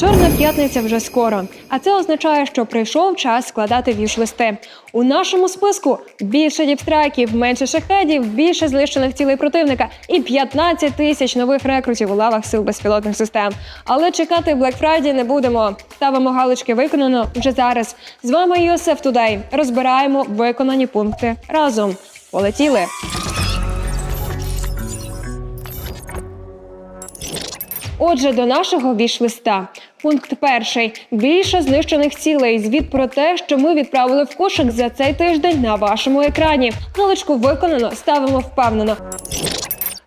Чорна п'ятниця вже скоро, а це означає, що прийшов час складати віш-листи. У нашому списку більше діпстрайків, менше шахедів, більше знищених цілей противника і 15 тисяч нових рекрутів у лавах сил безпілотних систем. Але чекати Black Friday не будемо. Ставимо галочки виконано вже зараз. З вами Йосеф Тудей. Розбираємо виконані пункти разом. Полетіли. Отже, до нашого віш-листа. Пункт перший: більше знищених цілей. Звіт про те, що ми відправили в кошик за цей тиждень на вашому екрані. Галочку виконано, ставимо впевнено.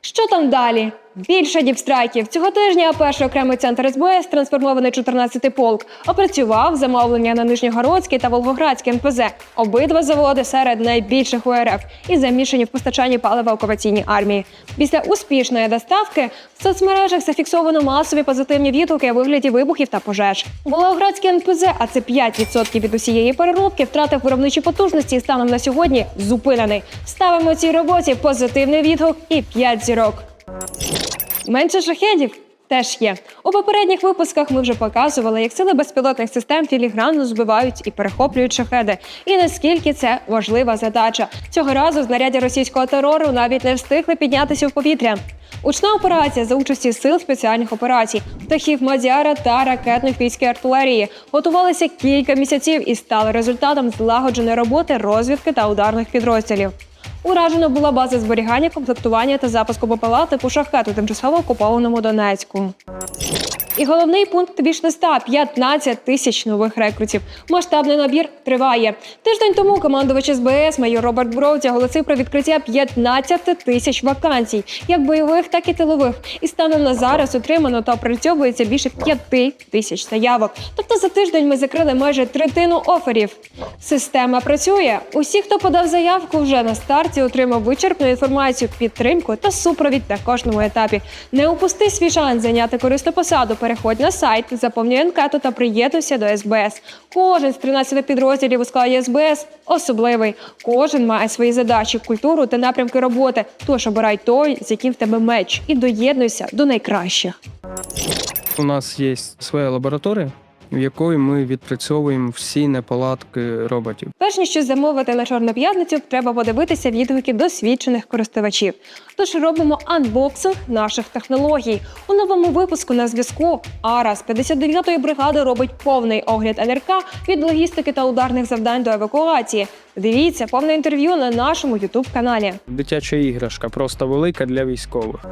Що там далі? Більше діпстрайків цього тижня. Перший окремий центр СБС, трансформований 14-й полк, опрацював замовлення на Нижньогородський та Волгоградський НПЗ. Обидва заводи серед найбільших у РФ і замішані в постачанні палива окупаційній армії. Після успішної доставки в соцмережах зафіксовано масові позитивні відгуки у вигляді вибухів та пожеж. Волгоградський НПЗ, а це 5% від усієї переробки, втратив виробничі потужності і станом на сьогодні зупинений. Ставимо цій роботі позитивний відгук і 5 зірок. Менше шахедів теж є. У попередніх випусках ми вже показували, як сили безпілотних систем філігранно збивають і перехоплюють шахеди. І наскільки це важлива задача. Цього разу знаряддя російського терору навіть не встигли піднятися в повітря. Учна операція за участі сил спеціальних операцій, птахів Мадяра та ракетних військ і артилерії готувалися кілька місяців і стали результатом злагодженої роботи розвідки та ударних підрозділів. Уражено була база зберігання, комплектування та запуску БПЛА типу шахет у тимчасово окупованому Донецьку. І головний пункт віш-листа – 15 тисяч нових рекрутів. Масштабний набір триває. Тиждень тому командувач СБС майор Роберт Броуді оголосив про відкриття 15 тисяч вакансій, як бойових, так і тилових. І станом на зараз отримано та опрацьовується більше 5 тисяч заявок. Тобто за тиждень ми закрили майже третину оферів. Система працює. Усі, хто подав заявку, вже на старті отримав вичерпну інформацію, підтримку та супровід на кожному етапі. Не упусти свій шанс зайняти корисну посаду. Переходь на сайт, заповнюй анкету та приєднуйся до СБС. Кожен з 13 підрозділів у складі СБС особливий. Кожен має свої задачі, культуру та напрямки роботи. Тож обирай той, з яким в тебе меч, і доєднуйся до найкращих. У нас є своя лабораторія, в якої ми відпрацьовуємо всі неполадки роботів. Перш ніж щось замовити на чорну п'ятницю, треба подивитися відгуки досвідчених користувачів. Тож робимо анбоксинг наших технологій. У новому випуску на зв'язку Арас 59-ї бригади робить повний огляд НРК від логістики та ударних завдань до евакуації. Дивіться повне інтерв'ю на нашому ютуб каналі. Дитяча іграшка, просто велика для військових.